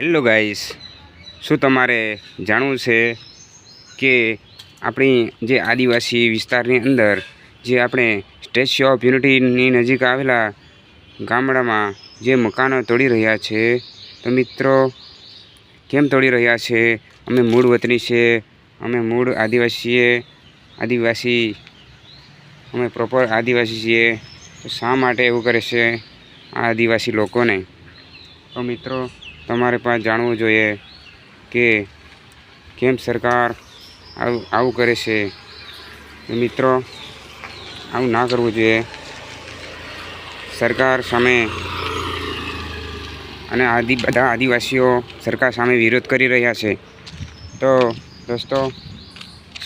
Hello guys શું તમારે જાણવું છે કે આપણી જે આદિવાસી વિસ્તારની અંદર જે આપણે સ્ટેચ્યુ ઓફ યુનિટીની નજીક આવેલા ગામડામાં જે મકાનો તોડી રહ્યા છે, તો મિત્રો, કેમ તોડી રહ્યા છે? અમે મૂળ વતની છે, અમે મૂળ આદિવાસીએ, આદિવાસી, અમે પ્રોપર આદિવાસી છીએ. તો શા માટે એવું કરે છે આ આદિવાસી લોકોને? તો મિત્રો તમારે પણ જાણવું જોઈએ કે કેમ સરકાર આવું આવું કરે છે. મિત્રો, આવું ના કરવું જોઈએ. સરકાર સામે અને આદિ, બધા આદિવાસીઓ સરકાર સામે વિરોધ કરી રહ્યા છે. તો દોસ્તો,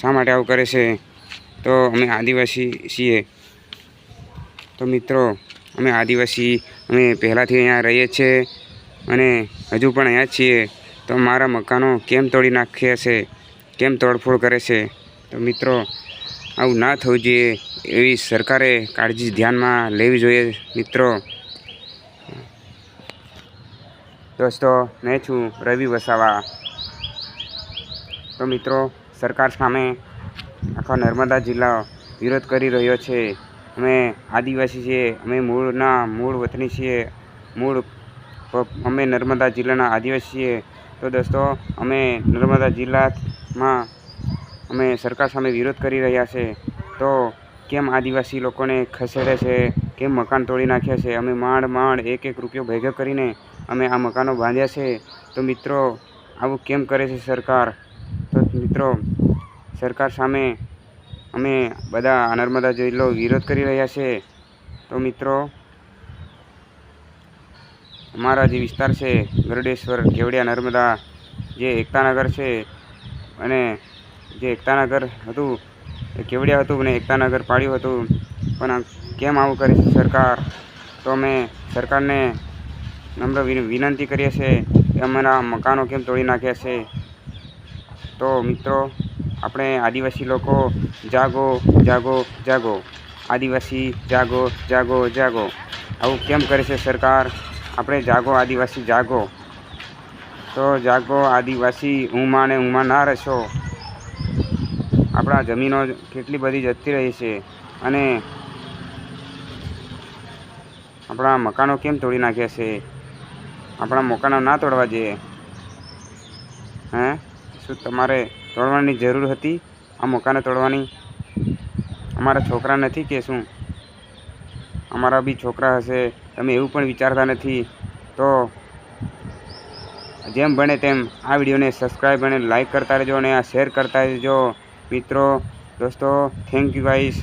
શા માટે આવું કરે છે? તો અમે આદિવાસી છીએ. તો મિત્રો, અમે આદિવાસી, અમે પહેલાંથી અહીંયા રહીએ છીએ. અને હજુ પણ અહીંયા છીએ. તો મારા મકાનો કેમ તોડી નાખ્યા છે? કેમ તોડફોડ કરે છે? તો મિત્રો, આવું ના થવું જોઈએ. એવી સરકારે કાળજી ધ્યાનમાં લેવી જોઈએ મિત્રો. દોસ્તો, મેં છું રવિ વસાવા. તો મિત્રો, સરકાર સામે આખા નર્મદા જિલ્લા વિરોધ કરી રહ્યો છે. અમે આદિવાસી છીએ, અમે મૂળના મૂળ વતની છીએ. મૂળ અમે નર્મદા જિલ્લાના આદિવાસી તો દોસ્તો, અમે નર્મદા જિલ્લામાં અમે સરકાર સામે વિરોધ કરી રહ્યા છે. તો કેમ આદિવાસી લોકોને ખસેડે છે? કેમ મકાન તોડી નાખ્યા છે? અમે માંડ માંડ એક એક રૂપિયો ભેગો કરીને અમે આ મકાનો બાંધ્યા છે. તો મિત્રો, આવું કેમ કરે છે સરકાર? તો મિત્રો, સરકાર સામે અમે બધા નર્મદા જિલ્લો વિરોધ કરી રહ્યા છે. તો મિત્રો અમારા જે વિસ્તાર છે, ગરડેશ્વર, કેવડિયા, નર્મદા, જે એકતાનગર છે અને જે એકતાનગર હતું, એ કેવડિયા હતું અને એકતાનગર પાડ્યું હતું. પણ કેમ આવું કરે છે સરકાર? તો અમે સરકારને નમ્ર વિનંતી કરીએ છીએ કે અમારા મકાનો કેમ તોડી નાખ્યા છે? તો મિત્રો, આપણે આદિવાસી લોકો જાગો જાગો જાગો. આદિવાસી જાગો જાગો જાગો. આવું કેમ કરે છે સરકાર? આપણે જાગો, આદિવાસી જાગો. તો જાગો, આદિવાસી, ઊંમાં ને ઊંમાં ના રહેશો. આપણા જમીનો કેટલી બધી જતી રહી છે અને આપણા મકાનો કેમ તોડી નાખ્યા છે? આપણા મકાનો ના તોડવા જોઈએ હે? શું તમારે તોડવાની જરૂર હતી? આ મકાનો તોડવાની? અમારા છોકરા નથી કે શું? અમારા બી છોકરા હશે, તમે એવું પણ વિચારતા નથી. તો જેમ બને તેમ આ વિડીયોને સબસ્ક્રાઈબ અને લાઇક કરતા રહેજો અને આ શેર કરતા રહેજો. મિત્રો, દોસ્તો થેન્ક યુ ગાઈસ